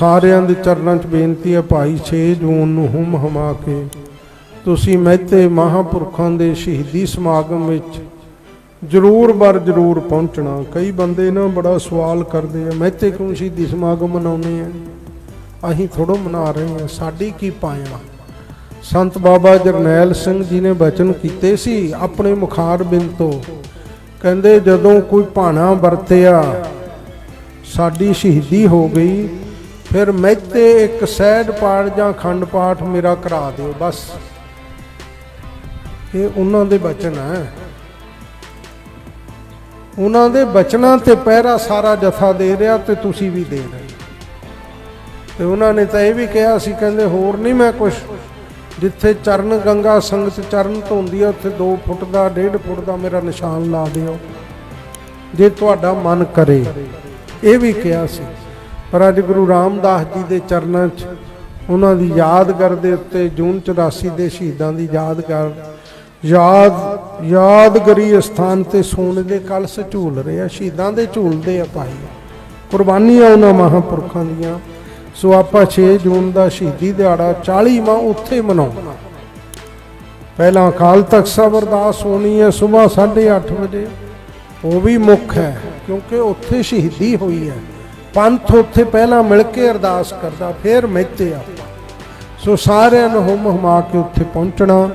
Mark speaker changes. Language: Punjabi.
Speaker 1: ਸਾਰਿਆਂ ਦੇ ਚਰਨਾਂ 'ਚ ਬੇਨਤੀ ਹੈ ਭਾਈ 6 ਜੂਨ ਨੂੰ ਹੁਮ ਹਮਾ ਕੇ ਤੁਸੀਂ ਮਹਿਤੇ ਮਹਾਪੁਰਖਾਂ ਦੇ ਸ਼ਹੀਦੀ ਸਮਾਗਮ ਵਿੱਚ ਜਰੂਰ ਬਰ ਜਰੂਰ ਪਹੁੰਚਣਾ। ਕਈ ਬੰਦੇ ਨਾ ਬੜਾ ਸਵਾਲ ਕਰਦੇ ਆ, ਮਹਿਤੇ ਕਿਉਂ ਸ਼ਹੀਦੀ ਸਮਾਗਮ ਮਨਾਉਂਦੇ ਆ? ਅਸੀਂ ਥੋੜੋ ਮਨਾ ਰਹੇ ਆ ਸਾਡੀ ਕੀ ਪਾਇਆ? ਸੰਤ ਬਾਬਾ ਜਰਨੈਲ ਸਿੰਘ ਜੀ ਨੇ ਬਚਨ ਕੀਤੇ ਸੀ ਆਪਣੇ ਮੁਖਾਰ ਬਿੰਦ ਤੋਂ। ਕਹਿੰਦੇ ਜਦੋਂ ਕੋਈ ਭਾਣਾ ਵਰਤਿਆ, ਸਾਡੀ ਸ਼ਹੀਦੀ ਹੋ ਗਈ ਫਿਰ ਮਹਿਤੇ ਇੱਕ ਸਹਿਜ ਪਾਠ ਜਾਂ ਖੰਡ ਪਾਠ ਮੇਰਾ ਕਰਾ ਦਿਓ, ਬਸ। ਇਹ ਉਹਨਾਂ ਦੇ ਬਚਨ ਹੈ। ਉਹਨਾਂ ਦੇ ਬਚਨਾਂ ਤੇ ਪਹਿਰਾ ਸਾਰਾ ਜਥਾ ਦੇ ਰਿਹਾ ਤੇ ਤੁਸੀਂ ਵੀ ਦੇ ਰਹੇ ਤੇ ਉਹਨਾਂ ਨੇ ਤਾਂ ਇਹ ਵੀ ਕਿਹਾ ਸੀ, ਕਹਿੰਦੇ ਹੋਰ ਨਹੀਂ ਮੈਂ ਕੁਝ ਜਿੱਥੇ ਚਰਨ ਗੰਗਾ ਸੰਗਤ ਚਰਨ ਧੋਂਦੀ ਆ, ਉੱਥੇ 2 ਫੁੱਟ ਦਾ 1.5 ਫੁੱਟ ਦਾ ਮੇਰਾ ਨਿਸ਼ਾਨ ਲਾ ਦਿਓ। ਜੇ ਤੁਹਾਡਾ ਮਨ ਕਰੇ। ਇਹ ਵੀ ਕਿਹਾ ਸੀ। ਪਰ ਅੱਜ ਗੁਰੂ ਰਾਮਦਾਸ ਜੀ ਦੇ ਚਰਨਾਂ 'ਚ ਉਹਨਾਂ ਦੀ ਯਾਦਗਾਰ ਦੇ ਉੱਤੇ ਜੂਨ 84 ਦੇ ਸ਼ਹੀਦਾਂ ਦੀ ਯਾਦਗਾਰ ਯਾਦ, ਯਾਦਗਰੀ ਸਥਾਨ ਤੇ ਸੋਨੇ ਦੇ ਕਲਸ਼ ਝੂਲ ਰਹੇ ਆ, ਸ਼ਹੀਦਾਂ ਦੇ ਝੂਲਦੇ ਆ ਭਾਈ। ਕੁਰਬਾਨੀਆਂ ਉਹਨਾਂ ਮਹਾਂਪੁਰਖਾਂ ਦੀਆਂ। ਸੋ ਆਪਾਂ 6 ਜੂਨ ਦਾ ਸ਼ਹੀਦੀ ਦਿਹਾੜਾ 40 ਉੱਥੇ ਮਨਾਉਣਾ। ਪਹਿਲਾਂ ਅਕਾਲ ਤਖਤ ਸਾਹਿਬ ਅਰਦਾਸ ਹੋਣੀ ਹੈ ਸਵੇਰ 8:30 ਵਜੇ। ਉਹ ਵੀ ਮੁੱਖ ਹੈ, ਕਿਉਂਕਿ ਉੱਥੇ ਸ਼ਹੀਦੀ ਹੋਈ ਹੈ। ਪੰਥ ਉੱਥੇ ਪਹਿਲਾਂ ਮਿਲ ਕੇ ਅਰਦਾਸ ਕਰਦਾ, ਫਿਰ ਮਹਿਤੇ ਆਪਾਂ। ਸੋ ਸਾਰਿਆਂ ਨੂੰ ਹੁਮ ਹੁਮਾ ਕੇ ਉੱਥੇ ਪਹੁੰਚਣਾ।